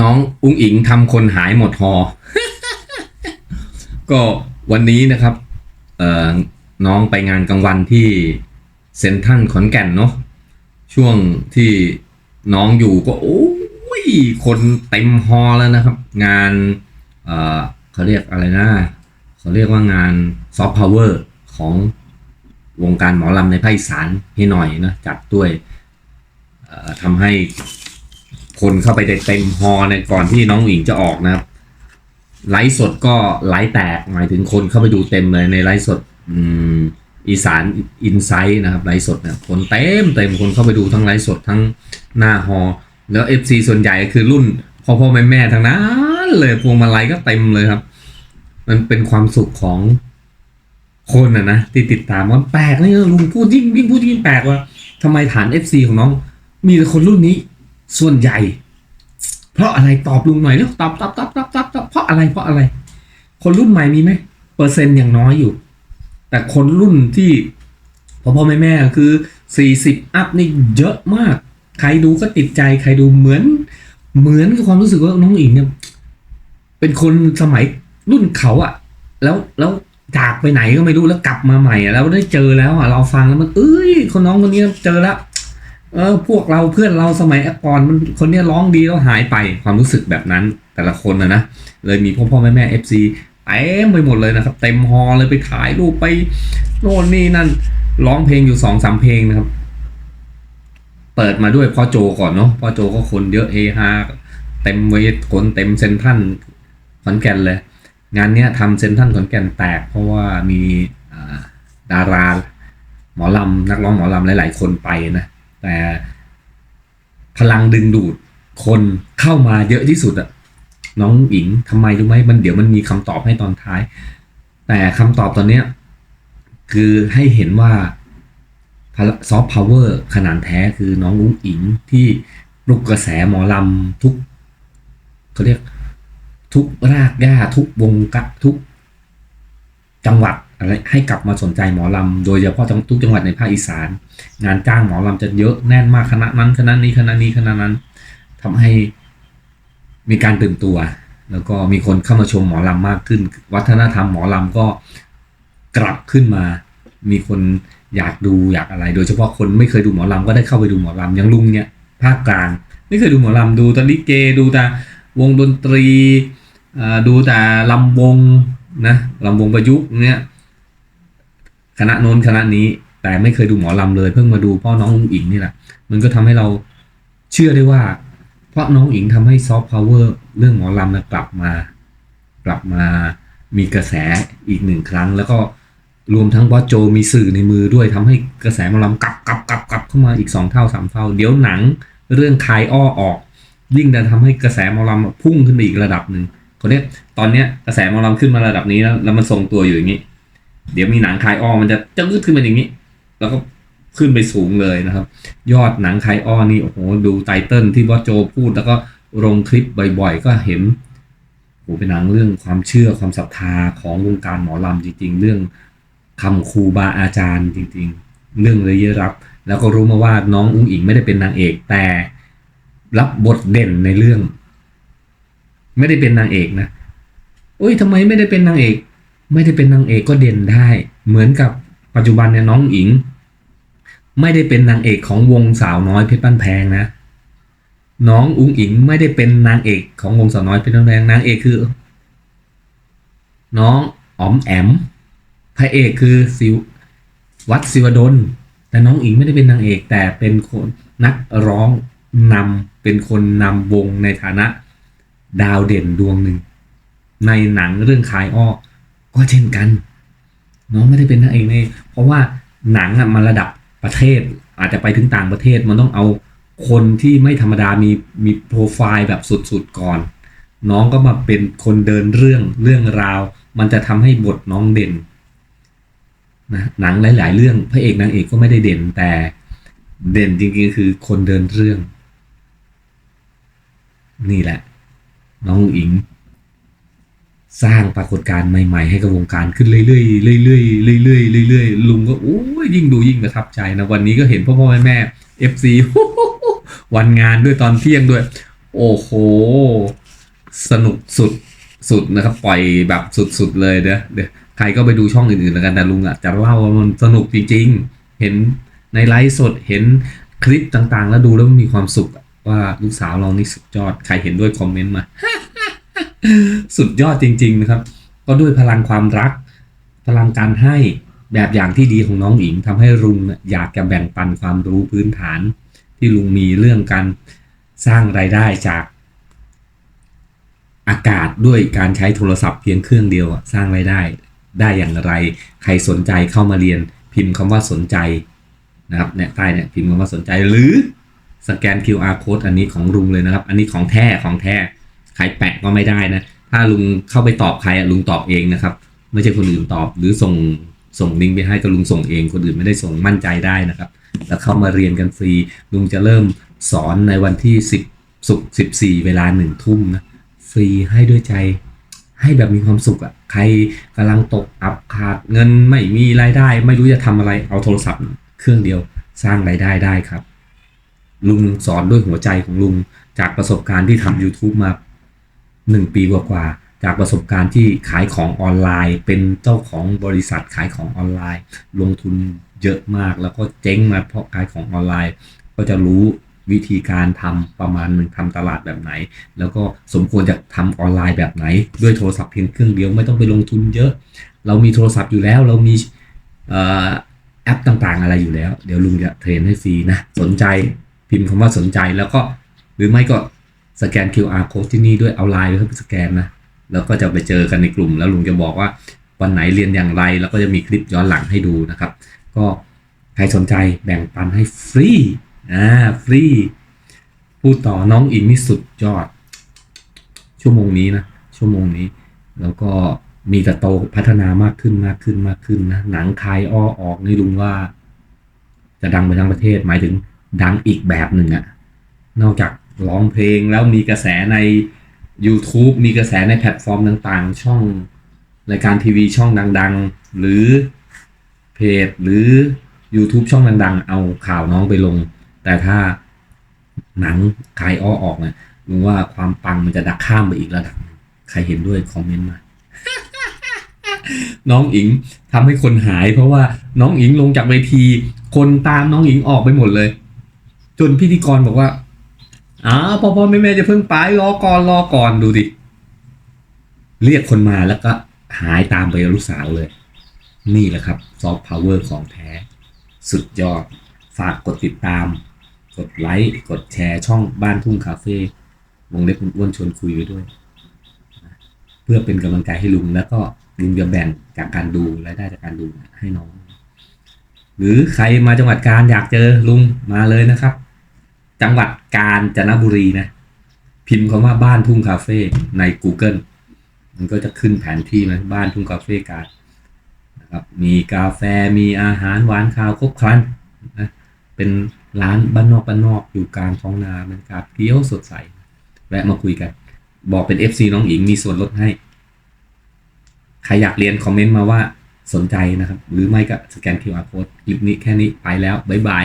น้องอุ้งอิงทำคนหายหมดหอ ก็วันนี้นะครับ เอ่อ น้องไปงานกลางวันที่เซนทรันขอนแก่นเนาะ ช่วงที่น้องอยู่ก็โอ้ยคนเต็มฮอลแล้วนะครับ งาน เอ่อเขาเรียกอะไรนะเขาเรียกว่างานซอฟต์พาวเวอร์ของวงการหมอลำในภาคอีสานให้หน่อยนะจัดด้วยเอ่อทำให้ คนเข้าไปเต็มฮอในก่อนที่น้องหญิงจะออกนะครับ ไลฟ์สดก็ไลฟ์แตกหมายถึงคนเข้าไปดูเต็มเลยในไลฟ์สดอีสานอินไซต์นะครับไลฟ์สดเนี่ยคนเต็มเต็มคนเข้าไปดูทั้งไลฟ์สดทั้งหน้าฮอแล้ว FC ส่วนใหญ่ก็คือรุ่นพ่อพ่อแม่แม่ทั้งนั้นเลยพวงมาลัยก็เต็มเลยครับ มันเป็นความสุขของคนอะนะที่ติดตามว่าแปลกนี่ลุงพูดยิ่งยิ่งพูดยิ่งแปลกว่าทำไมฐาน FC ของน้อง มีแต่คนรุ่นนี้ ส่วนใหญ่ เพราะอะไรตอบลุงหน่อยแล้วตอบตอบตอบตอบตอบตอบเพราะอะไรเพราะอะไร คนรุ่นใหม่มีไหมเปอร์เซ็นต์อย่างน้อยอยู่ แต่คนรุ่นที่พ่อพ่อแม่แม่คือสี่สิบอัพนี่เยอะมาก ใครดูก็ติดใจใครดูเหมือน เหมือนกับความรู้สึกว่าน้องอิงเนี่ยเป็นคนสมัยรุ่นเขาอะแล้วแล้วจากไปไหนก็ไม่รู้แล้วกลับมาใหม่แล้วได้เจอแล้วอะเราฟังแล้วมัน เอ้ยคนน้องคนนี้เจอแล้ว เออ พวกเราเพื่อนเราสมัยก่อนมันคนเนี้ยร้องดีแล้วหายไปความรู้สึกแบบนั้นแต่ละคนนะนะเลยมีพ่อพ่อแม่แม่เอฟซีเต็มไปหมดเลยนะครับ เต็มฮอลเลยไปถ่ายรูปไปโน่นนี่นั่นร้องเพลงอยู่สองสามเพลงนะครับ เปิดมาด้วยพ่อโจก่อนเนาะพ่อโจก็คนเยอะเฮฮาเต็มเวทคนเต็มเซนทันขอนแก่นเลย งานเนี้ยทำเซนทันขอนแก่นแตก เพราะว่ามีดาราหมอลำนักร้องหมอลำหลาย ๆ คนไปนะ แต่พลังดึงดูดคนเข้ามาเยอะที่สุดอะน้องอิงทำไมรู้ไหมมันเดี๋ยวมันมีคำตอบให้ตอนท้าย แต่คำตอบตอนเนี้ยคือให้เห็นว่าซอฟต์พาวเวอร์ขนาดแท้คือน้องอุ้งอิงที่ปลุกกระแสหมอลำทุกเขาเรียกทุกรากหญ้าทุกวงกะทุกจังหวัด ให้กลับมาสนใจหมอลำ โดยเฉพาะทุกจังหวัดในภาคอีสาน งานจ้างหมอลำจะเยอะแน่นมากคณะนั้นคณะนี้คณะนี้คณะนั้นทำให้มีการตื่นตัว แล้วก็มีคนเข้ามาชมหมอลำมากขึ้น วัฒนธรรมหมอลำก็กลับขึ้นมา มีคนอยากดูอยากอะไร โดยเฉพาะคนไม่เคยดูหมอลำก็ได้เข้าไปดูหมอลำอย่างลุงเนี่ยภาคกลาง ไม่เคยดูหมอลำดูแต่ลิเกดูแต่วงดนตรีดูแต่ลำวงนะลำวงประยุกต์เนี่ย คณะโน้นคณะนี้ แต่ไม่เคยดูหมอลำเลย เพิ่งมาดูพ่อน้องอุ๋งอิงนี่แหละ มันก็ทำให้เราเชื่อได้ว่า เพราะน้องอิงทำให้ซอฟต์พาวเวอร์เรื่องหมอลำนะกลับมา กลับมามีกระแสอีกหนึ่งครั้ง แล้วก็รวมทั้งบอสโจมีสื่อในมือด้วยทำให้กระแสหมอลำกลับกลับกลับกลับเข้ามาอีกสองเท่าสามเท่า เดี๋ยวหนังเรื่องคายอ้อออก ยิ่งจะทำให้กระแสหมอลำพุ่งขึ้นไปอีกระดับหนึ่งคนนี้ตอนเนี้ยกระแสหมอลำขึ้นมาระดับนี้แล้วแล้วมันทรงตัวอยู่อย่างนี้ เดี๋ยวมีหนังคายอ้อมันจะจะขึ้นขึ้นมาอย่างนี้ แล้วก็ขึ้นไปสูงเลยนะครับ ยอดหนังคายอ้อนี่โอ้โหดูไตเติลที่บอสโจพูดแล้วก็ลงคลิปบ่อยๆ ก็เห็นโอ้โหเป็นหนังเรื่องความเชื่อความศรัทธาของวงการหมอลำจริง ๆ เรื่องคำครูบาอาจารย์จริง ๆ เรื่องเลยรับ แล้วก็รู้มาว่าน้องอุ้งอิงไม่ได้เป็นนางเอก แต่รับบทเด่นในเรื่อง ไม่ได้เป็นนางเอกนะโอ้ยทำไมไม่ได้เป็นนางเอก ไม่ได้เป็นนางเอกก็เด่นได้ เหมือนกับปัจจุบันเนี่ยน้องอิง ไม่ได้เป็นนางเอกของวงสาวน้อยเพชรบ้านแพงนะ น้องอุ้งอิงไม่ได้เป็นนางเอกของวงสาวน้อยเพชรบ้านแพงนางเอกคือ น้องอ๋อมแอมพระเอกคือสิววัดศิวดลแต่น้องอิงไม่ได้เป็นนางเอก แต่เป็นคนนักร้องนำเป็นคนนำวงในฐานะ ดาวเด่นดวงหนึ่ง ในหนังเรื่องคายอ้อ ก็เช่นกัน น้องไม่ได้เป็นนางเอกในเพราะว่าหนังอะมันระดับประเทศ อาจจะไปถึงต่างประเทศมันต้องเอาคนที่ไม่ธรรมดามีมีโปรไฟล์แบบสุดๆก่อน น้องก็มาเป็นคนเดินเรื่องเรื่องราว มันจะทำให้บทน้องเด่นนะหนังหลาย ๆ เรื่องพระเอกนางเอกก็ไม่ได้เด่นแต่เด่นจริงๆคือคนเดินเรื่อง นี่แหละ น้องอิง สร้างปรากฏการณ์ใหม่ๆ ให้กับวงการขึ้นเรื่อยๆเรื่อยๆเรื่อยๆเรื่อยๆลุงก็โอ้ยยิ่งดูยิ่งประทับใจนะวันนี้ก็เห็นพ่อพ่อแม่แม่เอฟซีวันงานด้วยตอนเที่ยงด้วย โอ้โห สนุกสุดสุดนะครับ ปล่อยแบบสุดๆเลยเด้อเดี๋ยวใครก็ไปดูช่องอื่นๆแล้วกันแต่ลุงอะจะเล่าว่ามันสนุกจริงๆ เห็นในไลฟ์สดเห็นคลิปต่างๆ แล้วดูแล้วมันมีความสุขว่าลูกสาวเรานี่สุดยอดใครเห็นด้วยคอมเมนต์มา สุดยอดจริง ๆ นะครับ ก็ด้วยพลังความรัก พลังการให้แบบอย่างที่ดีของน้องหญิงทำให้ลุงอยากจะแบ่งปันความรู้พื้นฐาน ที่ลุงมีเรื่องการสร้างรายได้จากอากาศด้วยการใช้โทรศัพท์เพียงเครื่องเดียวสร้างรายได้ได้อย่างไร ใครสนใจเข้ามาเรียนพิมพ์คำว่าสนใจนะครับเนี่ยใต้เนี่ยพิมพ์คำว่าสนใจหรือสแกน QR code อันนี้ของลุงเลยนะครับ อันนี้ของแท้ของแท้ ใครแปะก็ไม่ได้นะ ถ้าลุงเข้าไปตอบใครอะลุงตอบเองนะครับ ไม่ใช่คนอื่นตอบ หรือส่งส่งลิงก์ไปให้ก็ลุงส่งเอง คนอื่นไม่ได้ส่งมั่นใจได้นะครับ แล้วเข้ามาเรียนกันฟรี ลุงจะเริ่มสอนในวันที่ 10ศุกร์14 เวลาหนึ่งทุ่มนะ ฟรีให้ด้วยใจ ให้แบบมีความสุขอะ่ะใครกำลังตกอับขาดเงินไม่มีรายได้ ไม่รู้จะทำอะไรเอาโทรศัพท์เครื่องเดียวสร้างรายได้ได้ครับ ลุงสอนด้วยหัวใจของลุงจากประสบการณ์ที่ทำ YouTube มา หนึ่งปีกว่าๆจากประสบการณ์ที่ขายของออนไลน์ เป็นเจ้าของบริษัทขายของออนไลน์ ลงทุนเยอะมากแล้วก็เจ๊งมาเพราะขายของออนไลน์ ก็จะรู้วิธีการทำประมาณหนึ่งทำตลาดแบบไหน แล้วก็สมควรจะทำออนไลน์แบบไหน ด้วยโทรศัพท์เพียงเครื่องเดียวไม่ต้องไปลงทุนเยอะ เรามีโทรศัพท์อยู่แล้วเรามีออแอปต่างๆอะไรอยู่แล้ว เดี๋ยวลุงจะเทรนให้ฟรีนะ สนใจพิมพ์คำว่าสนใจแล้วก็หรือไม่ก็ สแกน QR code ที่นี่ด้วยเอาไลน์ไปเข้าไปสแกนนะแล้วก็จะไปเจอกันในกลุ่ม แล้วลุงจะบอกว่าวันไหนเรียนอย่างไร แล้วก็จะมีคลิปย้อนหลังให้ดูนะครับ ก็ใครสนใจแบ่งปันให้ฟรีอ่าฟรีพูดต่อน้องอิงนี่สุดยอด ชั่วโมงนี้นะ ชั่วโมงนี้ แล้วก็มีแต่โตพัฒนามากขึ้นมากขึ้นมากขึ้นนะหนังคายอ้อออกนี่ลุงว่า จะดังไปทั้งประเทศหมายถึงดังอีกแบบหนึ่งอะนอกจาก ร้องเพลงแล้วมีกระแสใน YouTube มีกระแสในแพลตฟอร์มต่างๆ ช่องรายการทีวีช่องดัง ๆ หรือเพจหรือ YouTube ช่องดัง ๆ เอาข่าวน้องไปลง แต่ถ้าหนังคายอ้อออกเนี่ยลุงว่าความปังมันจะดักข้ามไปอีกระดับ ใครเห็นด้วยคอมเมนต์มา น้องอิงทำให้คนหาย เพราะว่าน้องอิงลงจากเวที คนตามน้องอิงออกไปหมดเลย จนพิธีกรบอกว่า อ้าวพ่อพ่อแม่แม่จะเพิ่งไปรอก่อนรอก่อนดูดิเรียกคนมาแล้วก็หายตามไปลูกสาวเลย นี่แหละครับซอฟต์พาวเวอร์ของแท้ สุดยอด ฝากกดติดตาม กดไลค์กดแชร์ช่องบ้านทุ่งคาเฟ่วงเล็บคุณอ้วนชวนคุยไว้ด้วย เพื่อเป็นกำลังใจให้ลุงแล้วก็ลุงจะแบ่งจากการดูรายได้จากการดูให้น้อง หรือใครมาจังหวัดกาญอยากเจอลุงมาเลยนะครับ จังหวัดกาญจนบุรีนะ พิมพ์คำว่าบ้านทุ่งคาเฟ่ใน Google มันก็จะขึ้นแผนที่มาบ้านทุ่งคาเฟ่กาญนะครับมีกาแฟมีอาหารหวานข้าวครบครันนะเป็นร้านบ้านนอกบ้านนอกอยู่กลางท้องนาบรรยากาศเกี้ยวสดใส แวะมาคุยกัน บอกเป็น FC น้องหญิงมีส่วนลดให้ ใครอยากเรียนคอมเมนต์มาว่าสนใจนะครับ หรือไม่ก็สแกน QR code คลิปนี้แค่นี้ไปแล้ว บ๊ายบาย